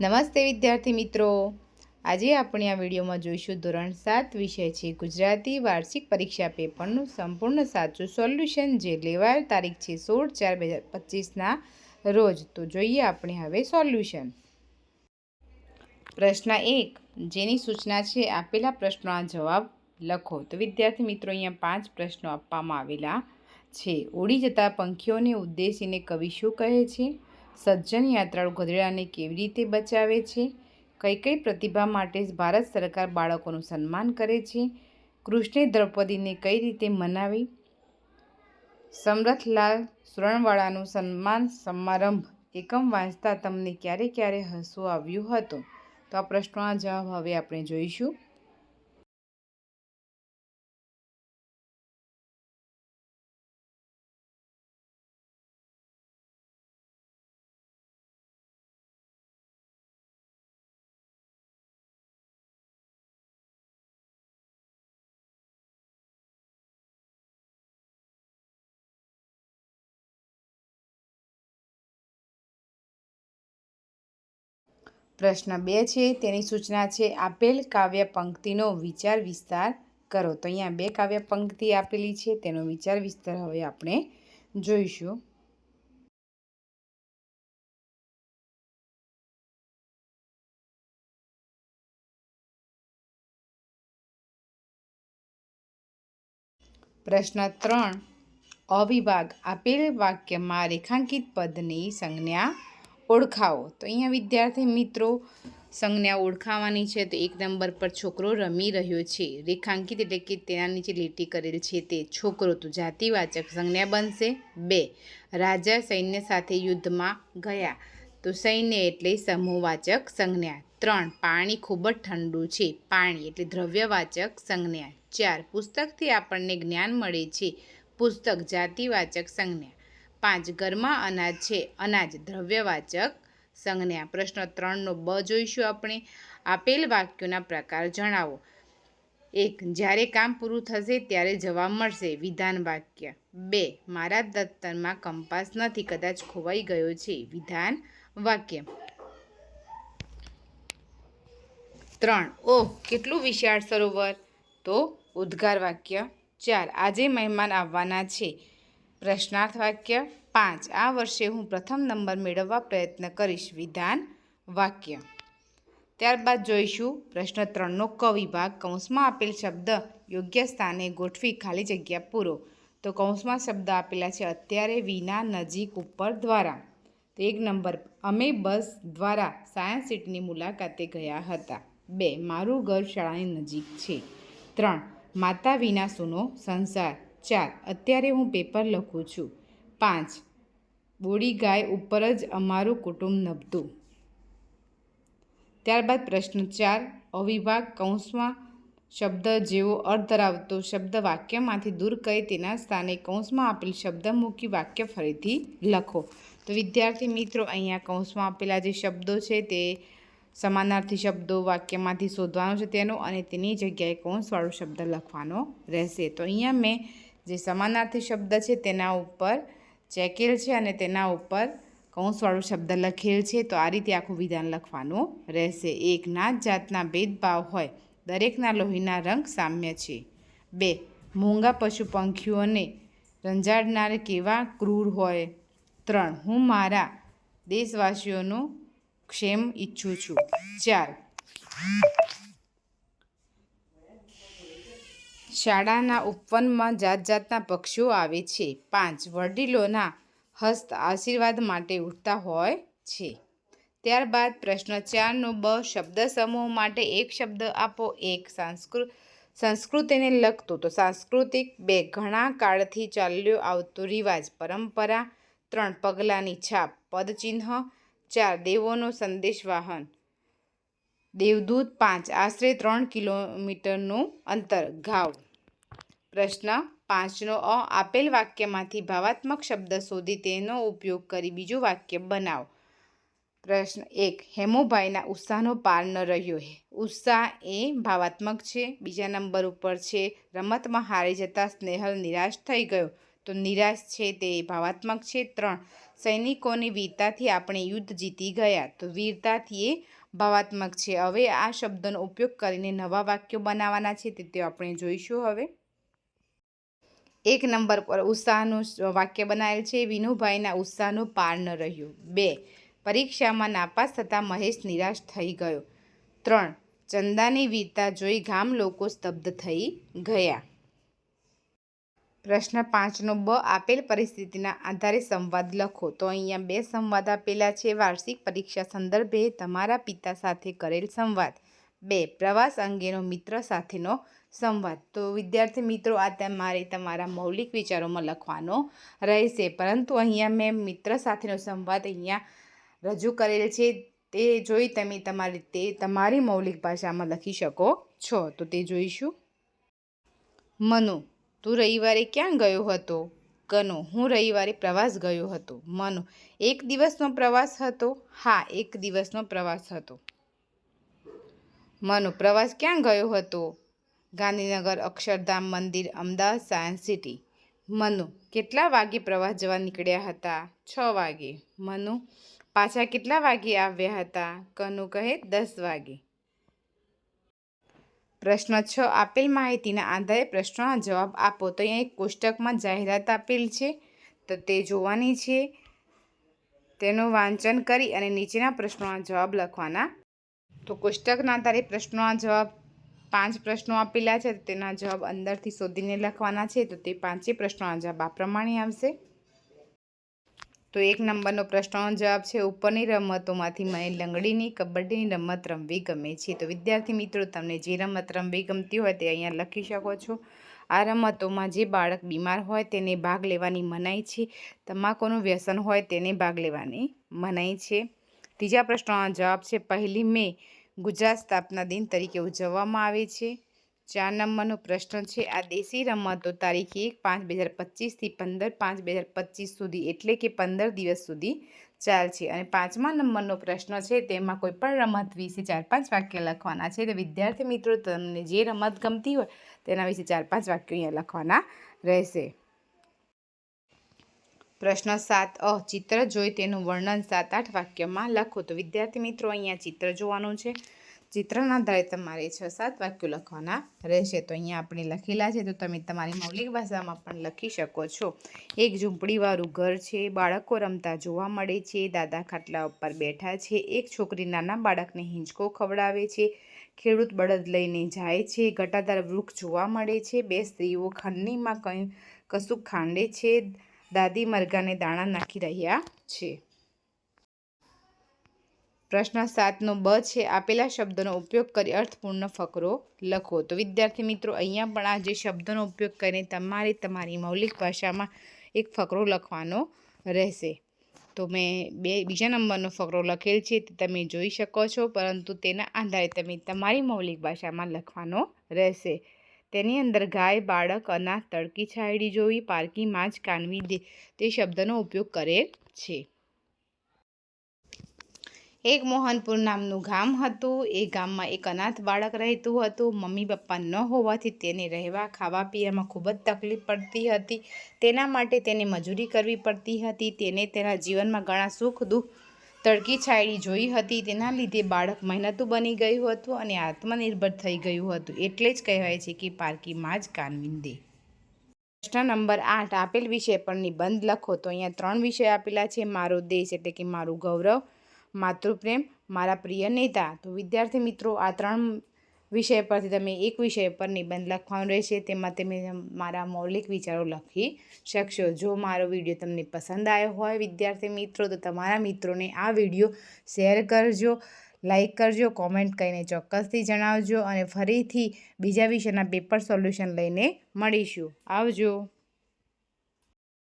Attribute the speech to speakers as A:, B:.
A: નમસ્તે વિદ્યાર્થી મિત્રો. આજે આપણે આ વિડીયોમાં જોઈશું ધોરણ સાત વિષય છે ગુજરાતી વાર્ષિક પરીક્ષા પેપરનું સંપૂર્ણ સાચું સોલ્યુશન જે લેવાયેલ તારીખ છે સોળ ચાર બે હજાર પચીસના રોજ. તો જોઈએ આપણે હવે સોલ્યુશન. પ્રશ્ન એક, જેની સૂચના છે આપેલા પ્રશ્નોના જવાબ લખો. તો વિદ્યાર્થી મિત્રો, અહીંયા પાંચ પ્રશ્નો આપવામાં આવેલા છે. ઉડી જતા પંખીઓને ઉદ્દેશીને કવિ શું કહે છે? સજ્જન યાત્રાળુ ગધેડાને કેવી રીતે બચાવે છે? કઈ કઈ પ્રતિભા માટે ભારત સરકાર બાળકોનું સન્માન કરે છે? કૃષ્ણે દ્રૌપદીને કઈ રીતે મનાવી? સમરથલાલ સુરણવાળાનું સન્માન સમારંભ એકમ વાંચતા તમને ક્યારે ક્યારે હસવું આવ્યું હતું? તો આ પ્રશ્નોના જવાબ હવે આપણે જોઈશું. પ્રશ્ન બે છે, તેની સૂચના છે, આપેલ કાવ્ય પંક્તિનો વિચાર વિસ્તાર કરો. તો અહીંયા બે કાવ્ય પંક્તિ આપેલી છે, તેનો વિચાર વિસ્તાર હવે આપણે જોઈશું. પ્રશ્ન ત્રણ. અવિભાગ આપેલ વાક્યમાં રેખાંકિત પદની સંજ્ઞા ઓળખાવો. તો અહીંયા વિદ્યાર્થી મિત્રો, સંજ્ઞા ઓળખાવાની છે તો એક નંબર પર છોકરો રમી રહ્યો છે. રેખાંકિત એટલે કે તેના નીચે લીટી કરેલ છે તે છોકરો. તો જાતિવાચક સંજ્ઞા બનશે બે. રાજા સૈન્ય સાથે યુદ્ધમાં ગયા. તો સૈન્ય એટલે સમૂહવાચક સંજ્ઞા. ત્રણ. પાણી ખૂબ જ ઠંડુ છે. પાણી એટલે દ્રવ્યવાચક સંજ્ઞા. ચાર. પુસ્તકથી આપણને જ્ઞાન મળે છે. પુસ્તક જાતિવાચક સંજ્ઞા. પાંચ ઘરમાં અનાજ છે. અનાજ દ્રવ્યવાચક સંજ્ઞા. પ્રશ્ન ત્રણનો બ જોઈશું આપણે. આપેલ વાક્યોના પ્રકાર જણાવો. એક, જ્યારે કામ પૂરું થશે ત્યારે જવાબ મળશે. વિધાન વાક્ય. બે, મારા દફતરમાં કંપાસ નથી, કદાચ ખોવાઈ ગયો છે. વિધાન વાક્ય. ત્રણ, ઓહ, કેટલું વિશાળ સરોવર. તો ઉદ્ગાર વાક્ય. ચાર, આજે મહેમાન આવવાના છે. પ્રશ્નાર્થ વાક્ય પાંચ. આ વર્ષે હું પ્રથમ નંબર મેળવવા પ્રયત્ન કરીશ. વિધાન વાક્ય. ત્યારબાદ જોઈશું પ્રશ્ન ત્રણનો ક કૌંસમાં આપેલ શબ્દ યોગ્ય સ્થાને ગોઠવી ખાલી જગ્યા પૂરો. તો કૌંસમાં શબ્દ આપેલા છે અત્યારે વિના નજીક ઉપર દ્વારા. તો એક નંબર, અમે બસ દ્વારા સાયન્સ સિટીની મુલાકાતે ગયા હતા. બે, મારું ઘર શાળાની નજીક છે. ત્રણ, માતા વિના સુનો સંસાર. ચાર. અત્યારે હું પેપર લખું છું. પાંચ. બોડી ગાય ઉપર જ અમારું કુટુંબ નભતું. ત્યારબાદ પ્રશ્ન ચાર. અવિભાગ કૌંસમાં શબ્દ જેવો અર્થ ધરાવતો શબ્દ વાક્યમાંથી દૂર કરી તેના સ્થાને કૌંસમાં આપેલ શબ્દ મૂકી વાક્ય ફરીથી લખો. તો વિદ્યાર્થી મિત્રો, અહીંયા કૌંસમાં આપેલા જે શબ્દો છે તે સમાનાર્થી શબ્દો વાક્યમાંથી શોધવાનો છે તેનો અને તેની જગ્યાએ કૌંસવાળો શબ્દ લખવાનો રહેશે. તો અહીંયા મેં જે સમાનાર્થી શબ્દ છે તેના ઉપર ચેકેલ છે અને તેના ઉપર કૌંસવાળો શબ્દ લખેલ છે. તો આ રીતે આખું વિધાન લખવાનું રહેશે. એક નાત જાતના ભેદભાવ હોય, દરેકના લોહીના રંગ સામ્ય છે. બે, મોંઘા પશુ પંખીઓને રંજાડનાર કેવા ક્રૂર હોય? ત્રણ, હું મારા દેશવાસીઓનું ક્ષેમ ઈચ્છું છું. ચાર શાળાના ઉપવનમાં જાત જાતના પક્ષીઓ આવે છે. પાંચ વડીલોના હસ્ત આશીર્વાદ માટે ઉઠતા હોય છે. ત્યારબાદ પ્રશ્ન ચારનો બ શબ્દ સમૂહ માટે એક શબ્દ આપો. એક સંસ્કૃત સંસ્કૃતિને લગતું. તો સાંસ્કૃતિક બે ઘણા કાળથી ચાલ્યો આવતો રિવાજ. પરંપરા, ત્રણ પગલાંની છાપ, પદચિહ્ન, ચાર દેવોનો સંદેશવાહન દેવદૂત પાંચ. આશરે ત્રણ કિલોમીટરનું અંતર. ઘાવ. પ્રશ્ન પાંચનો અ. આપેલ વાક્યમાંથી ભાવાત્મક શબ્દ શોધી તેનો ઉપયોગ કરી બીજું વાક્ય બનાવો. પ્રશ્ન એક. હેમુભાઈના ઉત્સાહનો પાર ન રહ્યો ઉત્સાહ એ ભાવાત્મક છે. બીજા નંબર ઉપર છે, રમતમાં હારી જતા સ્નેહલ નિરાશ થઈ ગયો. તો નિરાશ છે તે ભાવાત્મક છે. ત્રણ. સૈનિકોની વીરતાથી આપણે યુદ્ધ જીતી ગયા. તો વીરતાથી એ ભાવાત્મક છે. હવે આ શબ્દનો ઉપયોગ કરીને નવા વાક્યો બનાવવાના છે તે આપણે જોઈશું હવે. એક નંબર પર ઉત્સાહનું વાક્ય બનાવેલ છે, વિનુભાઈના ઉત્સાહનું પાર ન રહ્યું. બે, પરીક્ષામાં નાપાસ થતાં મહેશ નિરાશ થઈ ગયો. ત્રણ, ચંદાની વીરતા જોઈ ગામ લોકો સ્તબ્ધ થઈ ગયા. પ્રશ્ન પાંચનો, બ, આપેલ પરિસ્થિતિના આધારે સંવાદ લખો. તો અહીંયા બે સંવાદ આપેલા છે. વાર્ષિક પરીક્ષા સંદર્ભે તમારા પિતા સાથે કરેલ સંવાદ. બે, પ્રવાસ અંગેનો મિત્ર સાથેનો સંવાદ. તો વિદ્યાર્થી મિત્રો, આ તમારે તમારા મૌલિક વિચારોમાં લખવાનો રહેશે. પરંતુ અહીંયા મેં મિત્ર સાથેનો સંવાદ અહીંયા રજૂ કરેલ છે. તે જોઈ તમે તમારી, તે તમારી મૌલિક ભાષામાં લખી શકો છો. તો તે જોઈશું. મનુ, તું રવિવારે ક્યાં ગયો હતો? કનો, હું રવિવારે પ્રવાસ ગયો હતો. મનુ, એક દિવસનો પ્રવાસ હતો? હા, એક દિવસનો પ્રવાસ હતો. મનુ, પ્રવાસ ક્યાં ગયો હતો? ગાંધીનગર, અક્ષરધામ મંદિર, અમદાવાદ સાયન્સ સિટી. મનુ, કેટલા વાગે પ્રવાસ જવા નીકળ્યા હતા? છ વાગે. મનુ, પાછા કેટલા વાગે આવ્યા હતા? કનુ કહે, દસ વાગે. પ્રશ્ન છ, આપેલ માહિતીના આધારે પ્રશ્નોના જવાબ આપો. તો અહીંયા એક કોષ્ટકમાં જાહેરાત આપેલ છે. તો તે જોવાની છે. તેનું વાંચન કરી અને નીચેના પ્રશ્નોના જવાબ લખવાના. તો કોષ્ટકના આધારે પ્રશ્નોના જવાબ પાંચ પ્રશ્નો આપેલા છે તેના જવાબ અંદરથી શોધીને લખવાના છે, તો તે પાંચેય પ્રશ્નોના જવાબ આ પ્રમાણે આવશે. તો એક નંબરનો પ્રશ્નનો જવાબ છે, ઉપરની રમતોમાંથી મને લંગડીની, કબડ્ડીની રમત રમવી ગમે છે. તો વિદ્યાર્થી મિત્રો, તમને જે રમત રમવી ગમતી હોય તે અહીંયા લખી શકો છો. આ રમતોમાં જે બાળક બીમાર હોય તેને ભાગ લેવાની મનાઈ છે. તમાકુનું વ્યસન હોય તેને ભાગ લેવાની મનાઈ છે. ત્રીજા પ્રશ્નનો જવાબ છે, પહેલી મે ગુજરાત સ્થાપના દિન તરીકે ઉજવવામાં આવે છે. ચાર નંબરનો પ્રશ્ન છે, આ દેશી રમતો તારીખ એક પાંચ બે હજાર પચીસથી પંદર પાંચ બે હજાર પચીસ સુધી એટલે કે પંદર દિવસ સુધી ચાલશે. અને પાંચમા નંબરનો પ્રશ્ન છે, તેમાં કોઈ પણ રમત વિશે ચાર પાંચ વાક્ય લખવાના છે. તો વિદ્યાર્થી મિત્રો, તમને જે રમત ગમતી હોય તેના વિશે ચાર પાંચ વાક્યો અહીંયા લખવાના રહેશે. પ્રશ્ન સાત, અ, ચિત્ર જોઈ તેનું વર્ણન સાત, આઠ વાક્યમાં લખો. તો વિદ્યાર્થી મિત્રો, અહીંયા ચિત્ર જોવાનું છે. ચિત્રના આધારે તમારે છ, સાત વાક્યો લખવાના રહેશે. તો અહીંયા આપણે લખેલા છે. તો તમે તમારી મૌલિક ભાષામાં પણ લખી શકો છો. એક ઝૂંપડીવાળું ઘર છે. બાળકો રમતા જોવા મળે છે. દાદા ખાટલા ઉપર બેઠા છે. એક છોકરી નાના બાળકને હિંચકો ખવડાવે છે. ખેડૂત બળદ લઈને જાય છે. ઘટાદાર વૃક્ષ જોવા મળે છે. બે સ્ત્રીઓ ખંડણીમાં કંઈ કશું ખાંડે છે. દાદી મરઘાને દાણા નાખી રહ્યા છે. પ્રશ્ન સાતનો બ છે, આપેલા શબ્દનો ઉપયોગ કરી અર્થપૂર્ણ ફકરો લખો. તો વિદ્યાર્થી મિત્રો, અહીંયા પણ આ જે શબ્દનો ઉપયોગ કરીને તમારે તમારી મૌલિક ભાષામાં એક ફકરો લખવાનો રહેશે. તો મેં બે, બીજા નંબરનો ફકરો લખેલ છે, તે તમે જોઈ શકો છો, પરંતુ તેના આધારે તમે તમારી મૌલિક ભાષામાં લખવાનો રહેશે. તેની અંદર ગાય, બાળક, અનાથ, તડકી છાયડી જોવી પારકી માછ કાનવી દે તે શબ્દનો ઉપયોગ કરે છે. એક મોહનપુર નામનું ગામ હતું. એ ગામમાં એક અનાથ બાળક રહેતું હતું. મમ્મી પપ્પા ન હોવાથી તેને રહેવા, ખાવા, પીવામાં ખૂબ જ તકલીફ પડતી હતી. તેના માટે તેને મજૂરી કરવી પડતી હતી. તેને તેના જીવનમાં ઘણા સુખ દુઃખ તડકી છાયડી જોઈ હતી. તેના લીધે બાળક મહેનતું બની ગયું હતું અને આત્મનિર્ભર થઈ ગયું હતું. એટલે જ કહેવાય છે કે પારકીમાં જ કાનવિંદે પ્રશ્ન નંબર આઠ, આપેલ વિષય પર નિબંધ લખો. તો અહીંયા ત્રણ વિષય આપેલા છે. મારો દેશ એટલે કે મારું ગૌરવ, માતૃપ્રેમ, મારા પ્રિય નેતા. તો વિદ્યાર્થી મિત્રો, આ ત્રણ વિષય પરથી તમે એક વિષય પર નિબંધ લખવાનો રહેશે, તેમાં તમે મારા મૌલિક વિચારો લખી શકશો. જો મારો વીડિયો તમને પસંદ આવ્યો હોય, વિદ્યાર્થી મિત્રો, તો તમારા મિત્રોને આ વીડિયો શેર કરજો લાઇક કરજો, કોમેન્ટ કરીને ચોક્કસથી જણાવજો અને ફરીથી બીજા વિષયના પેપર સોલ્યુશન લઈને મળીશું. આવજો.